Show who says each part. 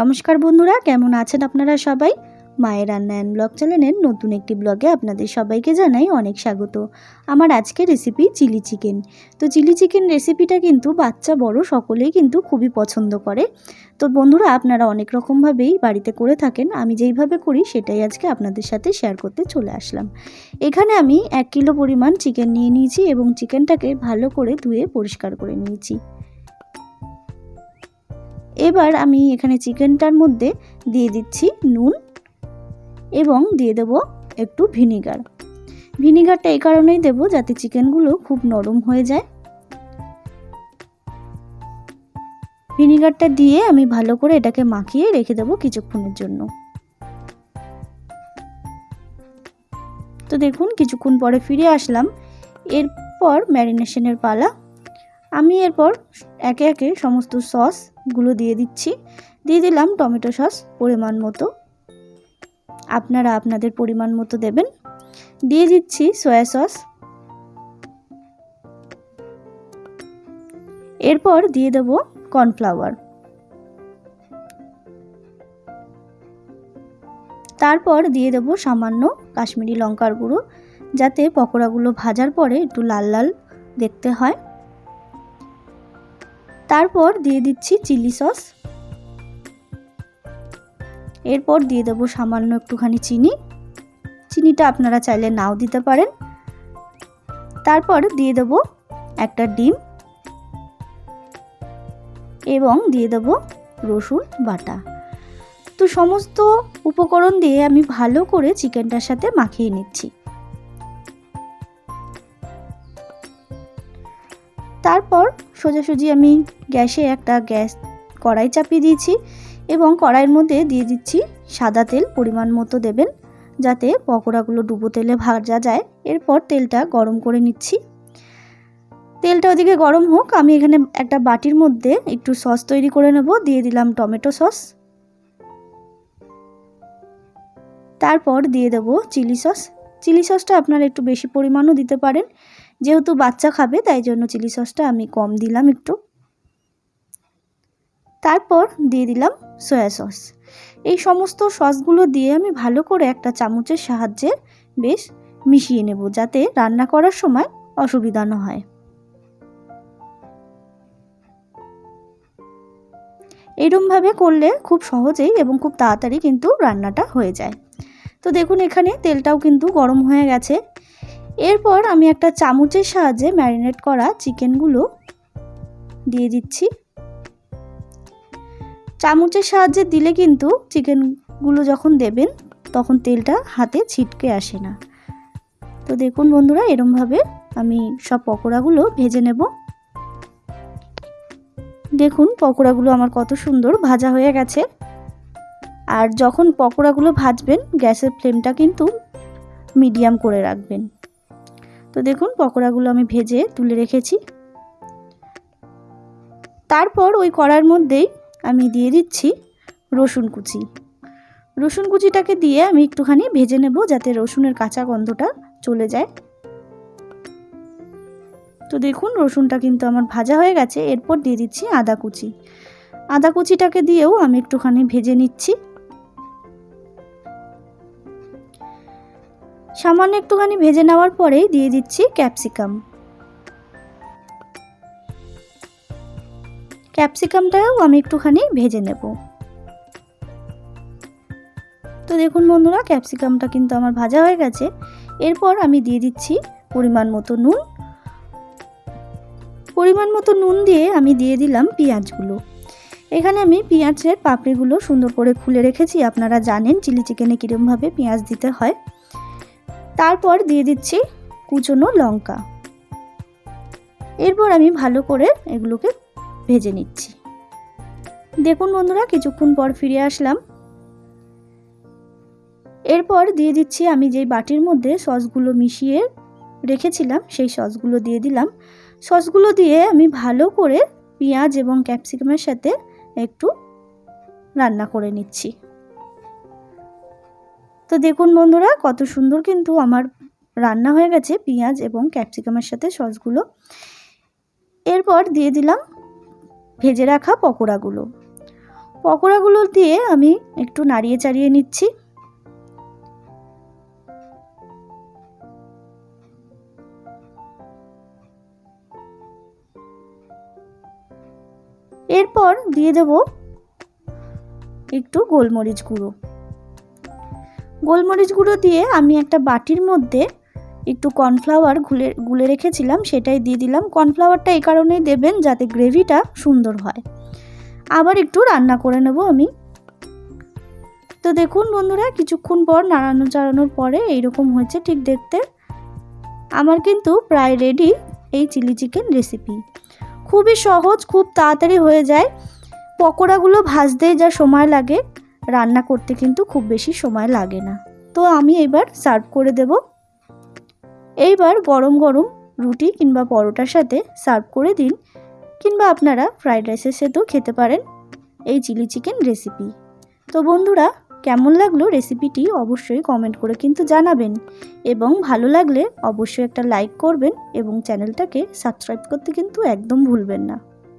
Speaker 1: নমস্কার বন্ধুরা, কেমন আছেন আপনারা সবাই? মায়ের রান্না অ্যান্ড ব্লগ চ্যানেলের নতুন একটি ব্লগে আপনাদের সবাইকে জানাই অনেক স্বাগত। আমার আজকের রেসিপি চিলি চিকেন। তো চিলি চিকেন রেসিপিটা কিন্তু বাচ্চা, বড় সকলেই কিন্তু খুবই পছন্দ করে। তো বন্ধুরা, আপনারা অনেক রকমভাবেই বাড়িতে করে থাকেন, আমি যেইভাবে করি সেটাই আজকে আপনাদের সাথে শেয়ার করতে চলে আসলাম। এখানে আমি এক কিলো পরিমাণ চিকেন নিয়ে নিয়েছি এবং চিকেনটাকে ভালো করে ধুয়ে পরিষ্কার করে নিয়েছি। এবার আমি এখানে চিকেনটার মধ্যে দিয়ে দিচ্ছি নুন এবং দিয়ে দেব একটু ভিনিগার। ভিনিগারটা এই কারণেই দেব যাতে চিকেনগুলো খুব নরম হয়ে যায়। ভিনিগারটা দিয়ে আমি ভালো করে এটাকে মাখিয়ে রেখে দেবো কিছুক্ষণের জন্য। তো দেখুন, কিছুক্ষণ পরে ফিরে আসলাম। এরপর ম্যারিনেশনের পালা। আমি এরপর একে একে সমস্ত সসগুলো দিয়ে দিচ্ছি। দিয়ে দিলাম টমেটো সস পরিমাণ মতো। আপনারা আপনাদের পরিমাণ মতো দেবেন। দিয়ে দিচ্ছি সয়া সস। এরপর দিয়ে দেব কর্নফ্লাওয়ার। তারপর দিয়ে দেব সামান্য কাশ্মীরি লঙ্কার গুঁড়ো, যাতে পকোড়াগুলো ভাজার পরে একটু লাল লাল দেখতে হয়। তারপর দিয়ে দিচ্ছি চিলি সস। এরপর দিয়ে দেবো সামান্য একটুখানি চিনি। চিনিটা আপনারা চাইলে নাও দিতে পারেন। তারপর দিয়ে দেব একটা ডিম। এবং দিয়ে দেব রসুন বাটা। তো সমস্ত উপকরণ দিয়ে আমি ভালো করে চিকেনটার সাথে মাখিয়ে নিচ্ছি। তারপর সোজাসুজি আমি গ্যাসে একটা গ্যাস কড়াই চাপিয়ে দিয়েছি এবং কড়াইয়ের মধ্যে দিয়ে দিচ্ছি সাদা তেল পরিমাণ মতো দেবেন যাতে পকোড়াগুলো ডুবো তেলে ভাজা যায়। এরপর তেলটা গরম করে নিচ্ছি। তেলটা ওদিকে গরম হোক, আমি এখানে একটা বাটির মধ্যে একটু সস তৈরি করে নেব। দিয়ে দিলাম টমেটো সস। তারপর দিয়ে দেবো চিলি সস। চিলি সসটা আপনারা একটু বেশি পরিমাণও দিতে পারেন। যেহেতু বাচ্চা খাবে, তাই জন্য চিলি সসটা আমি কম দিলাম একটু। তারপর দিয়ে দিলাম সয়া সস। এই সমস্ত সসগুলো দিয়ে আমি ভালো করে একটা চামচের সাহায্যে বেশ মিশিয়ে নেব, যাতে রান্না করার সময় অসুবিধা না হয়। এরমভাবে করলে খুব সহজেই এবং খুব তাড়াতাড়ি কিন্তু রান্নাটা হয়ে যায়। তো দেখুন, এখানে তেলটাও কিন্তু গরম হয়ে গেছে। এরপর আমি একটা চামচের সাহায্যে ম্যারিনেট করা চিকেনগুলো দিয়ে দিচ্ছি। চামচের সাহায্যে দিলে কিন্তু চিকেনগুলো যখন দেবেন, তখন তেলটা হাতে ছিটকে আসে না। তো দেখুন বন্ধুরা, এরমভাবে আমি সব পকোড়াগুলো ভেজে নেব। দেখুন পকোড়াগুলো আমার কত সুন্দর ভাজা হয়ে গেছে। আর যখন পকোড়াগুলো ভাজবেন, গ্যাসের ফ্লেমটা কিন্তু মিডিয়াম করে রাখবেন। তো দেখুন পকোড়াগুলো আমি ভেজে তুলে রেখেছি। তারপর ওই কড়ার মধ্যেই আমি দিয়ে দিচ্ছি রসুন কুচি। রসুন কুচিটাকে দিয়ে আমি একটুখানি ভেজে নেব যাতে রসুনের কাঁচা গন্ধটা চলে যায়। তো দেখুন রসুনটা কিন্তু আমার ভাজা হয়ে গেছে, এরপর দিয়ে দিচ্ছি আদা কুচি। আদা কুচিটাকে দিয়েও আমি একটুখানি ভেজে নিচ্ছি। সামান্য একটুখানি ভেজে নেওয়ার পরেই দিয়ে দিচ্ছি ক্যাপসিকাম। ক্যাপসিকামটাও আমি একটুখানি ভেজে নেব। তো দেখুন বন্ধুরা, ক্যাপসিকামটা কিন্তু আমার ভাজা হয়ে গেছে। এরপর আমি দিয়ে দিচ্ছি পরিমাণ মতো নুন। পরিমাণ মতো নুন দিয়ে আমি দিয়ে দিলাম পেঁয়াজগুলো। এখানে আমি পেঁয়াজের পাপড়িগুলো সুন্দর করে খুলে রেখেছি। আপনারা জানেন চিলি চিকেনে কীরমভাবে পেঁয়াজ দিতে হয়। তারপর দিয়ে দিচ্ছি কুচনো লঙ্কা। এরপর আমি ভালো করে এগুলোকে ভেজে নিচ্ছি। দেখুন বন্ধুরা, কিছুক্ষণ পর ফিরে আসলাম। এরপর দিয়ে দিচ্ছি আমি যেই বাটির মধ্যে সসগুলো মিশিয়ে রেখেছিলাম, সেই সসগুলো দিয়ে দিলাম। সসগুলো দিয়ে আমি ভালো করে পেঁয়াজ এবং ক্যাপসিকামের সাথে একটু রান্না করে নিচ্ছি। তো দেখুন বন্ধুরা, কত সুন্দর কিন্তু আমার রান্না হয়ে গেছে, পেঁয়াজ এবং ক্যাপসিকামের সাথে সসগুলো। এরপর দিয়ে দিলাম ভেজে রাখা পকোড়াগুলো। পকোড়াগুলো দিয়ে আমি একটু নাড়িয়ে চাড়িয়ে নিচ্ছি। এরপর দিয়ে দেব একটু গোলমরিচ গুঁড়ো। গোলমরিচ গুঁড়ো দিয়ে আমি একটা বাটির মধ্যে একটু কর্নফ্লাওয়ার গুলে গুলে রেখেছিলাম, সেটাই দিয়ে দিলাম। কর্নফ্লাওয়ারটা এই কারণেই দেবেন যাতে গ্রেভিটা সুন্দর হয়। আবার একটু রান্না করে নেব আমি। তো দেখুন বন্ধুরা, কিছুক্ষণ পর নাড়ানো চাড়ানোর পরে এইরকম হয়েছে ঠিক দেখতে। আমার কিন্তু প্রায় রেডি এই চিলি চিকেন রেসিপি খুবই সহজ, খুব তাড়াতাড়ি হয়ে যায়। পকোড়াগুলো ভাজতেই যা সময় লাগে। রান্না করতে কিন্তু খুব বেশি সময় লাগে না। তো আমি এবার সার্ভ করে দেব। এইবার গরম গরম রুটি কিংবা পরোটার সাথে সার্ভ করে দিন কিংবা আপনারা ফ্রাইড রাইসের সাথেও খেতে পারেন এই চিলি চিকেন রেসিপি। তো বন্ধুরা, কেমন লাগল রেসিপিটি অবশ্যই কমেন্ট করে কিন্তু জানাবেন এবং ভালো লাগলে অবশ্যই একটা লাইক করবেন এবং চ্যানেলটাকে সাবস্ক্রাইব করতে কিন্তু একদম ভুলবেন না।